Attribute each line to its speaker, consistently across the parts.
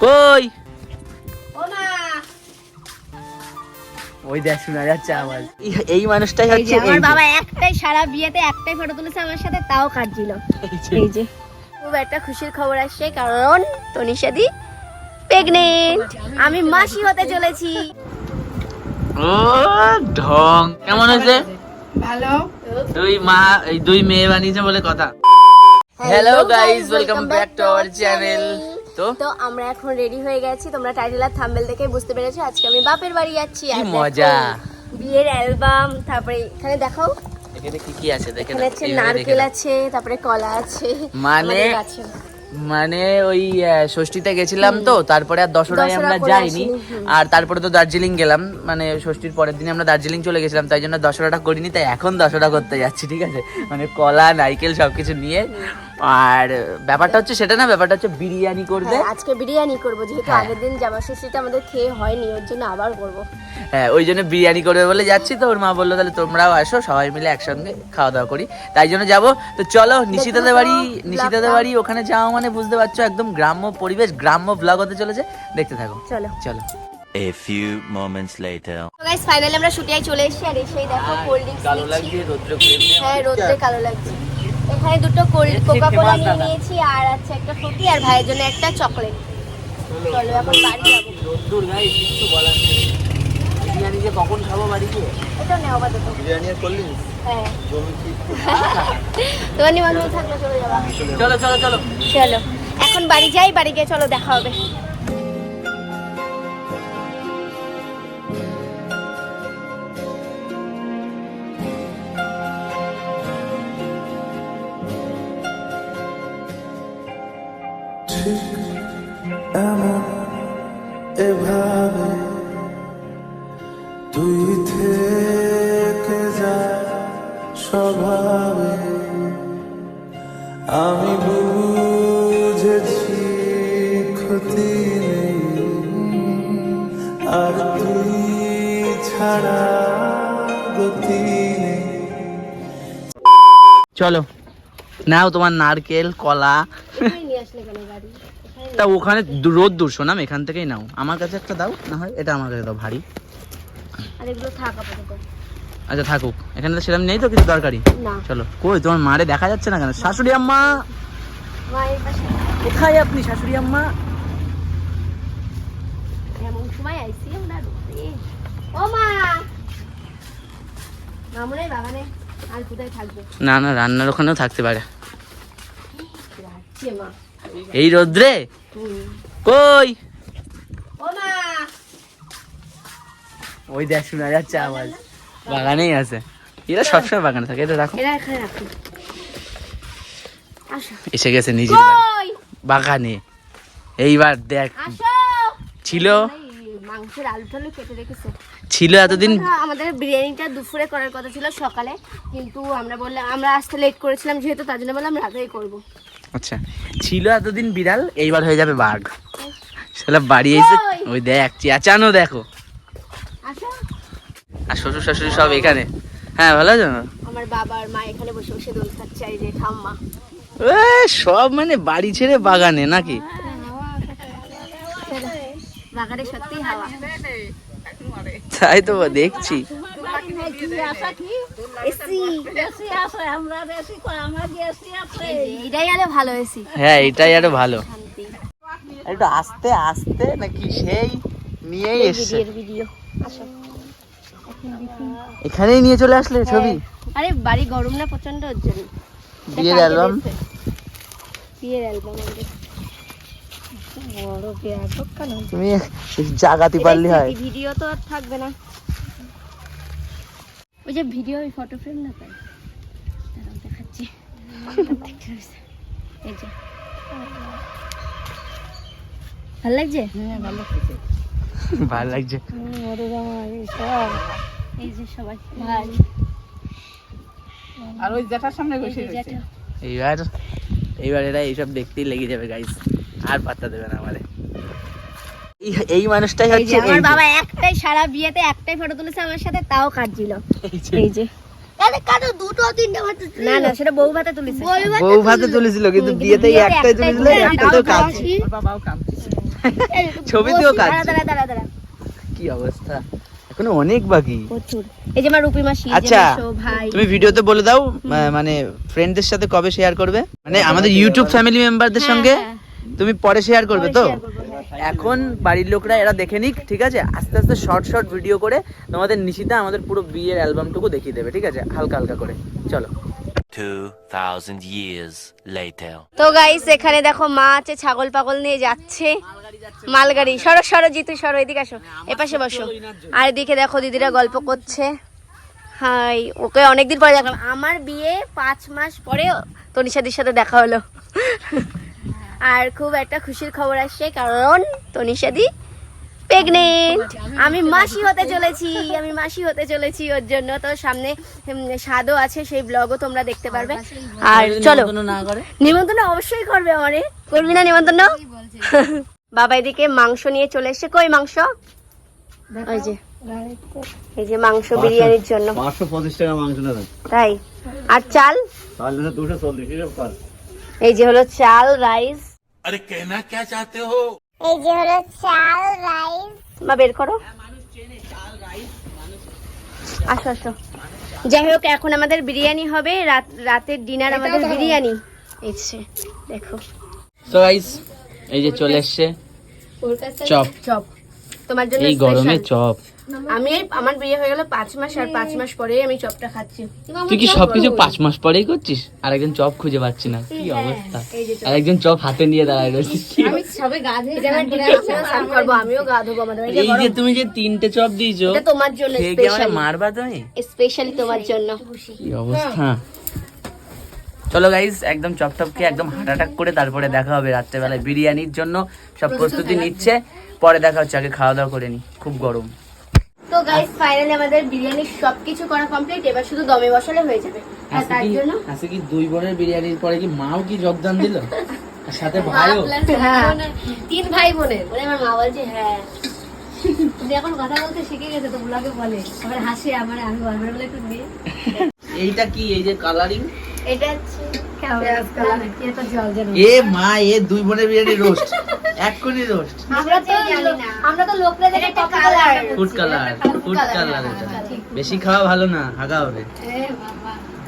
Speaker 1: কই?
Speaker 2: মা
Speaker 1: ওই দেখ শোনা যাচ্ছে আওয়াজ। এই- মানুষটাই হচ্ছে
Speaker 2: আমার বাবা একটাই সারা বিয়েতে একটাই ফটো তুলেছে আমার সাথে তাও কাটছিল
Speaker 1: এই যে।
Speaker 2: খুব একটা খুশির খবর আসছে কারণ তনিষাদি প্রেগনেন্ট আমি মাসি হতে চলেছি।
Speaker 1: ও ঢং। কেমন হয়েছে?
Speaker 2: ভালো।
Speaker 1: দুই মা এই দুই মেয়ে বানিয়েছে বলে কথা। Hello guys welcome back to our channel তো
Speaker 2: তো আমরা এখন রেডি হয়ে গেছি তোমরা টাইটেল আর থাম্বেল দেখে বুঝতে পেরেছ আজকে আমি বাপের বাড়ি যাচ্ছি আর
Speaker 1: মজা।
Speaker 2: বিয়ের অ্যালবাম তারপরে এখানে দেখাও
Speaker 1: এখানে কি কি আছে দেখে দেখে
Speaker 2: নারকেল আছে তারপরে কলা আছে
Speaker 1: মানে। মানে ওই ষষ্ঠীতে গেছিলাম তো তারপরে আর দশরায় আমরা যাইনি। আর তারপরে তো দার্জিলিং গেলাম মানে ষষ্ঠীর পরের দিনে আমরা দার্জিলিং চলে গেছিলাম তাই জন্য দশরাটা করিনি তাই এখন দশরা করতে যাচ্ছি ঠিক আছে? মানে কলা নারকেল সবকিছু নিয়ে। আর ব্যাপারটা হচ্ছে সেটা না ব্যাপারটা হচ্ছে বিরিয়ানি করবে।
Speaker 2: হ্যাঁ, আজকে বিরিয়ানি করব যেহেতু
Speaker 1: হ্যাঁ।
Speaker 2: আগের দিন জামা ষষ্ঠীটা আমাদের খেয়ে হয়নি ওর জন্য আবার করব।
Speaker 1: হ্যাঁ ওই জন্য বিরিয়ানি করবে বলে যাচ্ছি তো ওর মা বলল তাহলে তোমরাও আসো সবাই মিলে একসঙ্গে খাওয়া দাওয়া করি। তাই জন্য যাব। তো চলো নিশিতাদের বাড়ি নিশিতাদের বাড়ি ওখানে যাওয়া মানে বুঝতে পারছ একদম গ্রাম্য পরিবেশ গ্রাম্য ব্লগ হতে চলেছে। দেখতে থাকো।
Speaker 2: চলো।
Speaker 1: চলো।
Speaker 3: A few moments later.
Speaker 2: Guys finally আমরা শুটিয়ায় চলে এসেছি আর এসেই দেখো কোল্ড ড্রিঙ্কস
Speaker 1: কালো লাগছে রৌদ্র
Speaker 2: হ্যাঁ রোদে কালো লাগছে। এখানে দুটো কোল্ড কোকা কোলা নিয়ে নিয়েছি আর আছে একটা ফ্রুটি আর ভাইয়ের জন্য একটা চকলেট চলো এখন বাড়ি যাব।
Speaker 1: রোদ্দুর গাই কিছু বলার নেই। বিরিয়ানি যে কখন খাব বাড়িতে?
Speaker 2: এটা নেওয়া আপাতত
Speaker 1: বিরিয়ানি আর
Speaker 2: হ্যাঁ তোমার নিমন্ত্রণ থাকলে চলে
Speaker 1: চলো চলো চলো
Speaker 2: চলো এখন বাড়ি যাই, বাড়ি গিয়ে চলো, দেখা হবে।
Speaker 4: এভাবে আমি বুঝেছি ক্ষতি নেই। আর তুই ছাড়া গতি নেই।
Speaker 1: চলো নাও তোমার নারকেল কলা। তা ওখানে রোদ দূর শোনাম এখান থেকেই নাও। আমার কাছে একটা দাও না হয় এটা আমার কাছে দাও ভারী।
Speaker 2: আর এগুলো থাক আপাতত।
Speaker 1: আচ্ছা থাকুক। এখানে তো সেরকম নেই তো কিছু দরকারি?
Speaker 2: না।
Speaker 1: চলো। কই তোমার মারে দেখা যাচ্ছে না কেন? শাশুড়ি আম্মা! কোথায় আপনি শাশুড়ি আম্মা?
Speaker 2: এমন সময় আইসি আমরা ও মা! মামুনের বাগানে আর কোথায় থাকবে?
Speaker 1: না না রান্নার ওখানেও থাকতে পারে। এই রোদ্রে? কই?
Speaker 2: ও মা!
Speaker 1: ওই দেখ শোনা যাচ্ছে আওয়াজ। বাগানেই আছে। এরা সবসময় বাগানে থাকে এটা রাখো। এসে গেছে নিজের বাগানে। এইবার দেখ। ছিল?
Speaker 2: মাংসের আলু কেটে রেখেছে।
Speaker 1: ছিল এতদিন?
Speaker 2: আমাদের বিরিয়ানিটা দুপুরে করার কথা ছিল সকালে। কিন্তু আমরা বললাম আমরা আসতে লেট করেছিলাম যেহেতু তার জন্য বললাম রাতেই করব।
Speaker 1: আচ্ছা। ছিল এতদিন বিড়াল এইবার হয়ে যাবে বাঘ। সেটা বাড়ি এসে ওই দেখ চেঁচানো দেখো। আর শ্বশুর শাশুড়ি সব এখানে? হ্যাঁ ভালো আছো? না?
Speaker 2: আমার বাবা আর মা এখানে বসে বসে দোল খাচ্ছে আর এই যে ঠাম্মা।
Speaker 1: এ, সব মানে বাড়ি ছেড়ে বাগানে নাকি?
Speaker 2: বাগানে সত্যি হাওয়া।
Speaker 1: তাই তো দেখছি। হ্যাঁ এটাই আরও ভালো। একটু আস্তে আস্তে নাকি সেই নিয়েই এসছে।
Speaker 2: ভিডিও আসো।
Speaker 1: এখানেই নিয়ে চলে আসলে ছবি?
Speaker 2: আরে বাড়ি গরম না প্রচণ্ড ওর জন্য
Speaker 1: বিয়ের অ্যালবাম
Speaker 2: বিয়ের অ্যালবাম আমাদের বড় বিরাট কেন?
Speaker 1: তুমি জাগাতে পারলে হয়।
Speaker 2: ভিডিও তো আর থাকবে না। ওই যে ভিডিও ওই ফটো ফ্রেম না তাই? দেখাচ্ছি। এই যে। ভালো লাগছে? হ্যাঁ ভালো লাগছে।
Speaker 1: ভালো লাগছে।
Speaker 2: এই যে সবাই।
Speaker 5: আর ওই জ্যাঠার সামনে বসে।
Speaker 1: এইবার এইবার এরা এইসব দেখতেই লেগে যাবে গাইস আর পাত্তা দেবে না আমারে। এই- এই মানুষটাই হচ্ছে
Speaker 2: আমার বাবা একটাই সারা বিয়েতে একটাই ফটো তুলেছে আমার সাথে তাও কাটছিল
Speaker 1: এই যে।
Speaker 2: যে। না না সেটা বউ ভাতে তুলেছে।
Speaker 1: বউ ভাতে তুলেছিল। কিন্তু বিয়েতে একটাই তুলেছিল
Speaker 2: একটাই
Speaker 1: একটা তো
Speaker 5: ওর বাবাও
Speaker 1: ছবিতেও কাজ কি অবস্থা? এখনও অনেক বাকি।
Speaker 2: প্রচুর। এই যে আমার রূপি মাসি
Speaker 1: আচ্ছা তুমি ভিডিওতে বলে দাও মানে ফ্রেন্ডদের সাথে কবে শেয়ার করবে? মানে আমাদের ইউটিউব ফ্যামিলি মেম্বারদের
Speaker 2: হ্যাঁ,
Speaker 1: সঙ্গে
Speaker 2: হ্যাঁ।
Speaker 1: তুমি পরে শেয়ার করবে তো?
Speaker 2: হ্যাঁ।
Speaker 1: এখন বাড়ির লোকরা এরা দেখে নিক ঠিক আছে? আস্তে আস্তে শর্ট শর্ট ভিডিও করে তোমাদের নিশিতা আমাদের পুরো বিয়ের অ্যালবামটুকু দেখিয়ে দেবে ঠিক আছে? হালকা হালকা করে। চলো।
Speaker 3: 2,000 years later.
Speaker 2: তো গাইস এখানে দেখো মা আছে ছাগল পাগল নিয়ে যাচ্ছে। মালগাড়ি। সরো সরো জিতু সরো এদিকে আসো। এপাশে বসো। আর এদিকে দেখো দিদিরা গল্প করছে। হাই ওকে অনেকদিন পরে দেখলাম। আমার বিয়ে পাঁচ মাস পরে তনিষাদির সাথে দেখা হলো। আর খুব একটা খুশির খবর আসছে কারণ তনিষাদি প্রেগনেন্ট আমি মাসি হতে চলেছি আমি মাসি হতে চলেছি ওর জন্য। তো সামনে স্বাদও আছে সেই ব্লগও তোমরা দেখতে পারবে। আর চলো। নিমন্ত্রণ অবশ্যই করবে আমারে করবি না নিমন্ত্রণ? বাবা এদিকে মাংস নিয়ে চলে এসেছে। কই মাংস? ওই যে। এই যে মাংস বিরিয়ানির জন্য।
Speaker 5: পাঁচশো পঁচিশ টাকা মাংস নেবেন
Speaker 2: তাই। আর চাল?
Speaker 5: দুশো চল্লিশ
Speaker 2: এই যে হলো চাল রাইস। এই যে হলো চাল রাইস। মা বের করো। আসো আসো। যাই হোক এখন আমাদের বিরিয়ানি হবে। রাত রাতের ডিনার আমাদের বিরিয়ানি। এসছে দেখো।
Speaker 1: তো গাইস এই যে চলে এসছে। চপ।
Speaker 2: চপ। তোমার জন্য
Speaker 1: এই গরমে চপ।
Speaker 2: আমি এই- আমার বিয়ে হয়ে গেল পাঁচ মাস আর পাঁচ মাস পরেই আমি চপটা খাচ্ছি।
Speaker 1: তুই কি সবকিছু পাঁচ মাস পরেই করছিস? আর একজন চপ খুঁজে পাচ্ছি না। কি
Speaker 2: হ্যাঁ,
Speaker 1: অবস্থা? আর একজন চপ। হাতে নিয়ে দাঁড়ায় রয়েছিস কি
Speaker 2: এটা আমার dinner এর সময় serve আমিও গা ধোবো আমাদের
Speaker 1: এই যে তুমি যে তিনটে চপ দিয়েছ
Speaker 2: এটা তোমার জন্য স্পেশালি
Speaker 1: মারবা তুমি?
Speaker 2: স্পেশালি তোমার জন্য।
Speaker 1: কি অবস্থা? চলো গাইস একদম চপ টপ খেয়ে একদম হার্ট অ্যাটাক করে তারপরে দেখা হবে রাত্রেবেলায় বিরিয়ানির জন্য। সব প্রস্তুতি নিচ্ছে। পরে দেখা হচ্ছে আগে খাওয়া দাওয়া করে নি। খুব গরম।
Speaker 2: তো গাইস ফাইনালি আমাদের বিরিয়ানির সবকিছু করা কমপ্লিট এবার শুধু দমে বসালে হয়ে যাবে। আর তার জন্য?
Speaker 1: আজকে কি দুই বোনের বিরিয়ানির পরে কি মাও কি যোগদান দিল? আর সাথে ভাইও?
Speaker 2: হ্যাঁ। তিন ভাই বোনের। বলে আমার মা বলছে হ্যাঁ।
Speaker 6: এখন কথা বলতে শিখে গেছে তো ব্লগে বলে। আবার হাসি আমার আমি গল্পের বলে একটু দিয়ে।
Speaker 1: এইটা কি এই যে কালারিং এ মা এ দুই বোনের বিরিয়ানি রোস্ট এক রোস্ট
Speaker 2: আমরা তো না। আমরা তো লোকরা দেখে copy colour
Speaker 1: food colour food colour বেশি খাওয়া ভালো না হাগা হবে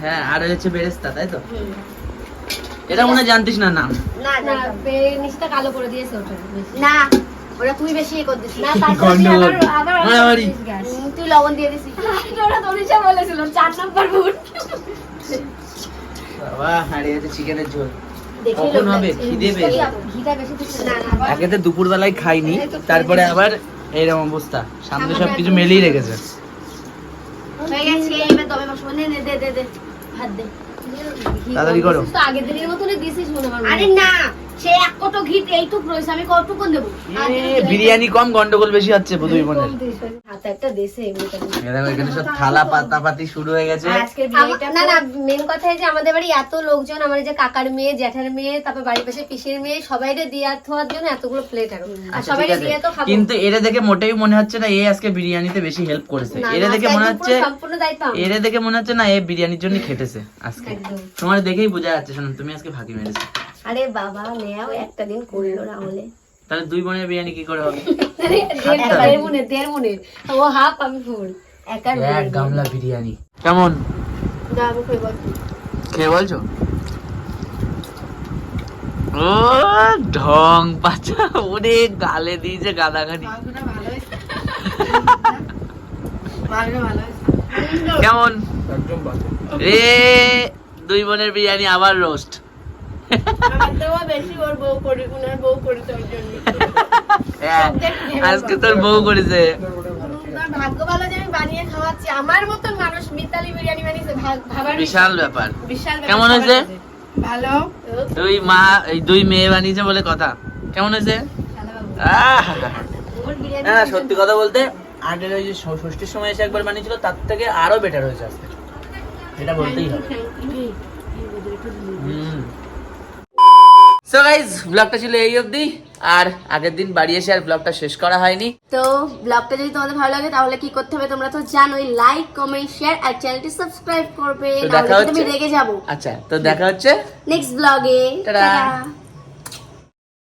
Speaker 1: হ্যাঁ আর হচ্ছে বেরেস্তা তাই তো? এটা মনে হয় জানতিস না নাম।
Speaker 2: না
Speaker 6: না
Speaker 2: না
Speaker 6: নিচটা কালো করে দিয়েছে ওটা
Speaker 2: না ওরা তুই বেশি ইয়ে করে দিছিস
Speaker 6: না তার আবার- আবার অনেক
Speaker 1: মারামারি।
Speaker 6: জিনিস গ্যাস।
Speaker 2: উম, তুই লবণ দিয়ে দিছিস।
Speaker 6: ওরা তনিষা বলেছিল চার নাম্বার
Speaker 1: বাবা হারিয়ে আছে চিকেনের ঝোল। কখন হবে? খিদে পেয়েছে।
Speaker 6: ঘিটা তো দিচ্ছে
Speaker 2: না
Speaker 6: না
Speaker 2: না
Speaker 1: একেতে দুপুর বেলায় খাইনি তারপরে আবার এইরকম অবস্থা। সামনে সব কিছু মেলেই রেখেছে।
Speaker 2: গেছে এবার দমে বসবো নে নে দে দে দে ভাত দে।
Speaker 1: তাড়াতাড়ি করো।
Speaker 6: তো আগের দিনের মতনই দিছিস মনে হয়।
Speaker 2: আরে না সে এক কটো ঘি এইটুক রয়েছে আমি কতটুকু দেবো?
Speaker 1: বিরিয়ানি কম গন্ডগোল বেশি হচ্ছে দুই বোনের
Speaker 6: হাতে একটা দেশে
Speaker 1: দেখো এখানে সব থালা পাতা শুরু হয়ে গেছে।
Speaker 6: আর না না মেন কথা যে আমাদের বাড়ি এত লোকজন আমার যে কাকার মেয়ে জ্যাঠার মেয়ে তারপর বাড়ির পাশে পিসির মেয়ে সবাইরে দিয়ে থোয়ার জন্য এতগুলো প্লেট আর
Speaker 1: আচ্ছা,
Speaker 6: সবাই
Speaker 1: ঠিক আছে।
Speaker 6: দিয়ে তো খাব।
Speaker 1: কিন্তু এরা দেখে মোটেই মনে হচ্ছে না এ আজকে বিরিয়ানিতে বেশি হেল্প করেছে। এরা দেখে মনে হচ্ছে
Speaker 6: পুরো সম্পূর্ণ দায়িত্ব আমার।
Speaker 1: এরা দেখে মনে হচ্ছে না এ বিরিয়ানির জন্য খেটেছে আজকে। তোমার দেখেই বোঝা যাচ্ছে শোনো তুমি আজকে ফাঁকি মেরেছো।
Speaker 6: আরে বাবা নেও একটা দিন করল রাহুলে।
Speaker 1: তাহলে দুই বোনের বিরিয়ানি কি করে হবে?
Speaker 6: দেড় মনে দেড় মনে ও হাফ আমি ফুল একার
Speaker 1: এক গামলা বিরিয়ানি। কেমন?
Speaker 2: দাঁড়াবো কই বল
Speaker 1: খেয়ে বলছো? ও ঢং পাচা ওরে গালে দিয়েছে গাদাগানি কেমন? রে দুই বোনের বিরিয়ানি আবার রোস্ট আজকে তোর বউ করেছে।
Speaker 2: ভাগ্য ভালো যে আমি বানিয়ে খাওয়াচ্ছি। আমার মতন মানুষ মিতালি বিরিয়ানি বানিয়েছে
Speaker 1: বিশাল ব্যাপার। কেমন হয়েছে?
Speaker 2: ভালো।
Speaker 1: দুই মা এই দুই মেয়ে বানিয়েছে বলে কথা। কেমন হয়েছে! না সত্যি কথা বলতে আগের ওই যে ষষ্ঠীর সময় এসে একবার বানিয়েছিল তার থেকে আরও বেটার হয়েছে আজকে। এটা বলতেই হবে। সো গাইজ ব্লগটা ছিল এই অবধি। আর আগের দিন বাড়ি এসে আর ব্লগটা শেষ করা হয়নি।
Speaker 2: তো ব্লগটা যদি তোমাদের ভালো লাগে তাহলে কি করতে হবে তোমরা তো জানোই লাইক কমেন্ট শেয়ার আর চ্যানেলটি সাবস্ক্রাইব করবে। তাহলে
Speaker 1: দেখা
Speaker 2: আমি
Speaker 1: হচ্ছে-
Speaker 2: রেগে যাব।
Speaker 1: আচ্ছা তো দেখা হচ্ছে
Speaker 2: নেক্সট ব্লগে। টাটা।